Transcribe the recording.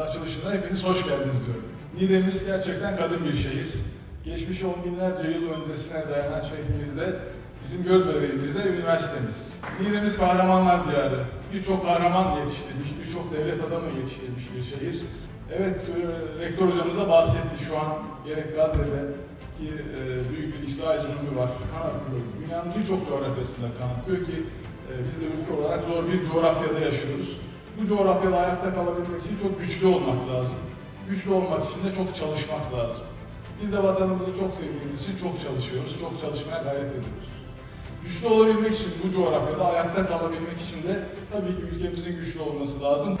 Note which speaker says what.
Speaker 1: açılışında hepiniz hoş geldiniz diyorum. Niğde'miz gerçekten kadın bir şehir. Geçmiş on binlerce yıl öncesine dayanan şehrimizde bizim göz bebeğimiz üniversitemiz. Niğde'miz kahramanlar diyarı. Birçok kahraman yetiştirmiş, birçok devlet adamı yetiştirmiş bir şehir. Evet, e, rektör hocamız da bahsetti şu an gerek Gazze'de ki e, büyük bir İsrail zulmü var. Kan akıyor. Dünyanın birçok coğrafyasında kan akıyor ki e, biz de ülke olarak zor bir coğrafyada yaşıyoruz. Bu coğrafyada ayakta kalabilmek için çok güçlü olmak lazım. Güçlü olmak için de çok çalışmak lazım. Biz de vatanımızı çok sevdiğimiz için çok çalışıyoruz, çok çalışmaya gayret ediyoruz. Güçlü olabilmek için bu coğrafyada ayakta kalabilmek için de tabii ki ülkemizin güçlü olması lazım.